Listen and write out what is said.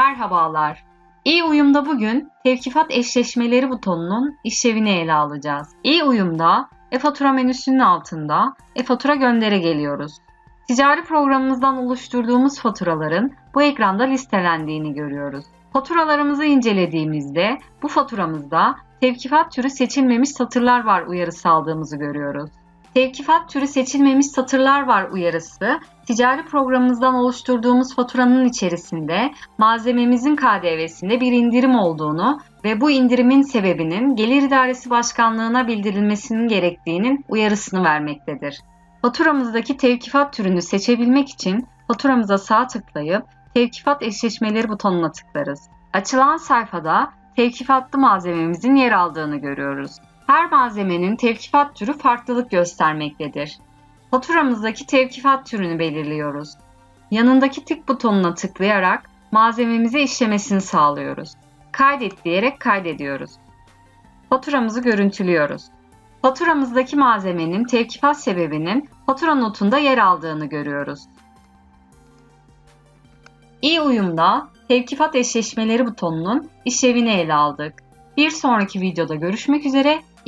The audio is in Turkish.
Merhabalar. İyi uyumda bugün tevkifat eşleşmeleri butonunun işlevini ele alacağız. İyi uyumda e-fatura menüsünün altında e-fatura göndere geliyoruz. Ticari programımızdan oluşturduğumuz faturaların bu ekranda listelendiğini görüyoruz. Faturalarımızı incelediğimizde bu faturamızda tevkifat türü seçilmemiş satırlar var uyarısı aldığımızı görüyoruz. Tevkifat türü seçilmemiş satırlar var uyarısı, ticari programımızdan oluşturduğumuz faturanın içerisinde malzememizin KDV'sinde bir indirim olduğunu ve bu indirimin sebebinin Gelir İdaresi Başkanlığı'na bildirilmesinin gerektiğinin uyarısını vermektedir. Faturamızdaki tevkifat türünü seçebilmek için faturamıza sağ tıklayıp tevkifat eşleşmeleri butonuna tıklarız. Açılan sayfada tevkifatlı malzememizin yer aldığını görüyoruz. Her malzemenin tevkifat türü farklılık göstermektedir. Faturamızdaki tevkifat türünü belirliyoruz. Yanındaki tık butonuna tıklayarak malzememize işlemesini sağlıyoruz. Kaydet diyerek kaydediyoruz. Faturamızı görüntülüyoruz. Faturamızdaki malzemenin tevkifat sebebinin fatura notunda yer aldığını görüyoruz. İyi uyumda tevkifat eşleşmeleri butonunun işlevini ele aldık. Bir sonraki videoda görüşmek üzere,